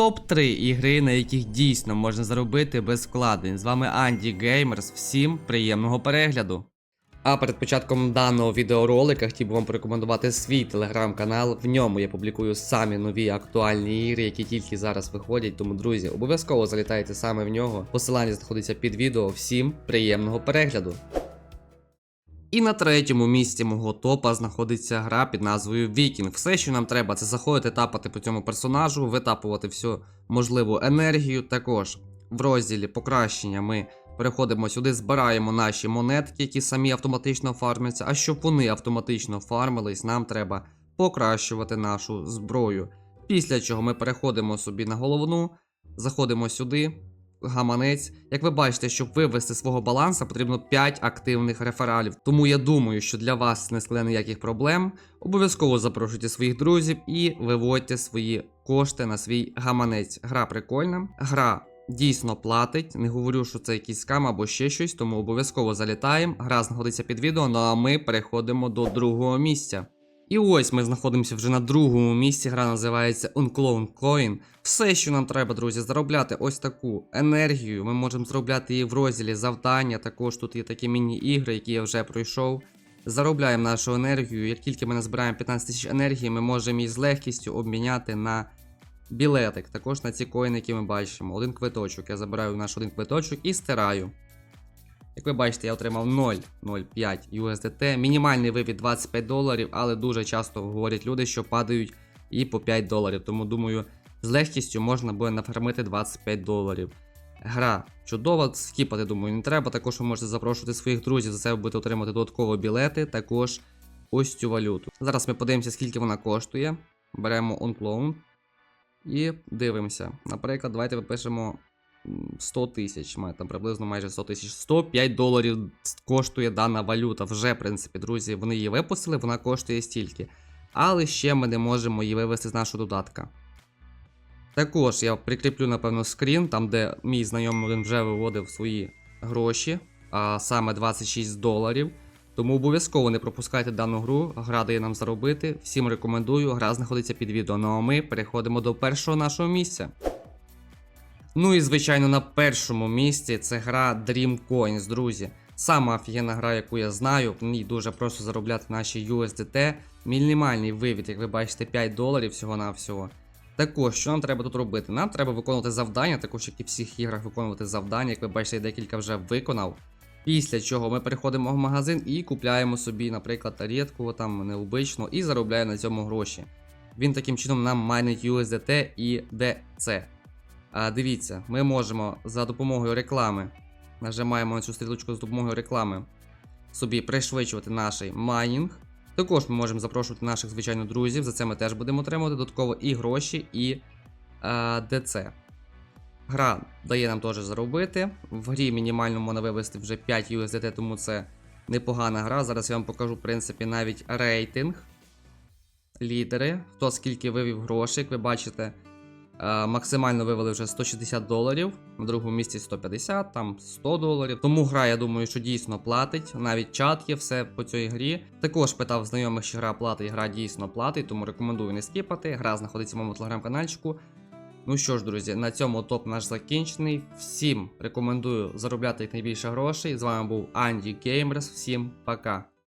топ-3 ігри, на яких дійсно можна заробити без вкладень. З вами Анді Геймерс. Всім приємного перегляду. А перед початком даного відеоролика хотів би вам порекомендувати свій телеграм-канал. В ньому я публікую самі нові актуальні ігри, які тільки зараз виходять. Тому, друзі, обов'язково залітайте саме в нього. Посилання знаходиться під відео. Всім приємного перегляду. І на третьому місці мого топа знаходиться гра під назвою Вікінг. Все, що нам треба, це заходити тапати по цьому персонажу, витапувати всю можливу енергію. Також в розділі покращення ми переходимо сюди, збираємо наші монетки, які самі автоматично фармляться. А щоб вони автоматично фармились, нам треба покращувати нашу зброю. Після чого ми переходимо собі на головну, заходимо сюди, гаманець. Як ви бачите, щоб вивести свого баланса, потрібно 5 активних рефералів. Тому я думаю, що для вас не складе ніяких проблем. Обов'язково запрошуйте своїх друзів і виводьте свої кошти на свій гаманець. Гра прикольна, гра. Дійсно платить, не говорю, що це якийсь скам або ще щось, тому обов'язково залітаємо. Гра знаходиться під відео, ну а ми переходимо до другого місця. І ось ми знаходимося вже на другому місці. Гра називається Unclone Coin. Все, що нам треба, друзі, заробляти ось таку енергію. Ми можемо заробляти її в розділі завдання. Також тут є такі міні-ігри, які я вже пройшов. Заробляємо нашу енергію. Як тільки ми назбираємо 15 тисяч енергії, ми можемо її з легкістю обміняти на білетик. Також на ці коїни, які ми бачимо. Один квиточок. Я забираю наш один квиточок і стираю. Як ви бачите, я отримав 0,05 USDT. Мінімальний вивід 25 доларів, але дуже часто говорять люди, що падають і по 5 доларів. Тому думаю, з легкістю можна буде нафармити 25 доларів. Гра чудова, скіпати, думаю, не треба. Також ви можете запрошувати своїх друзів, за це ви будете отримати додатково білети, також ось цю валюту. Зараз ми подивимося, скільки вона коштує. Беремо OnCloud і дивимося. Наприклад, давайте випишемо 100 тисяч. Там приблизно майже 100 тисяч. 105 доларів коштує дана валюта. Вже, в принципі, друзі, вони її випустили, вона коштує стільки. Але ще ми не можемо її вивести з нашого додатка. Також я прикріплю, напевно, скрін, там, де мій знайомий один вже виводив свої гроші, а саме 26 доларів. Тому обов'язково не пропускайте дану гру, гра дає нам заробити. Всім рекомендую, гра знаходиться під відео. Ну а ми переходимо до першого нашого місця. Ну і звичайно, на першому місці це гра Dream Coins, друзі. Сама офігенна гра, яку я знаю, ній дуже просто заробляти наші USDT. Мінімальний вивід, як ви бачите, 5 доларів всього-навсього. Також, що нам треба тут робити? Нам треба виконувати завдання, також як і в всіх іграх виконувати завдання, як ви бачите, я декілька вже виконав. Після чого ми переходимо в магазин і купляємо собі, наприклад, рідку, там необично, і заробляємо на цьому гроші. Він таким чином нам майнить USDT і DC. А, дивіться, ми можемо за допомогою реклами, нажимаємо на цю стрілочку з допомогою реклами, собі пришвидшувати наш майнінг. Також ми можемо запрошувати наших звичайно друзів, за це ми теж будемо отримувати додатково і гроші, і а, DC. Гра дає нам теж заробити. В грі мінімально можна вивести вже 5 USDT, тому це непогана гра. Зараз я вам покажу, в принципі, навіть рейтинг. Лідери. Хто скільки вивів грошей, як ви бачите, максимально вивели вже 160 доларів, на другому місці 150, там 100 доларів. Тому гра, я думаю, що дійсно платить. Навіть чат є все по цій грі. Також питав знайомих, що гра платить, гра дійсно платить, тому рекомендую не скіпати. Гра знаходиться в моєму телеграм-канальчику. Ну що ж, друзі, на цьому топ наш закінчений. Всім рекомендую заробляти якнайбільше грошей. З вами був Анді Геймерс. Всім пока.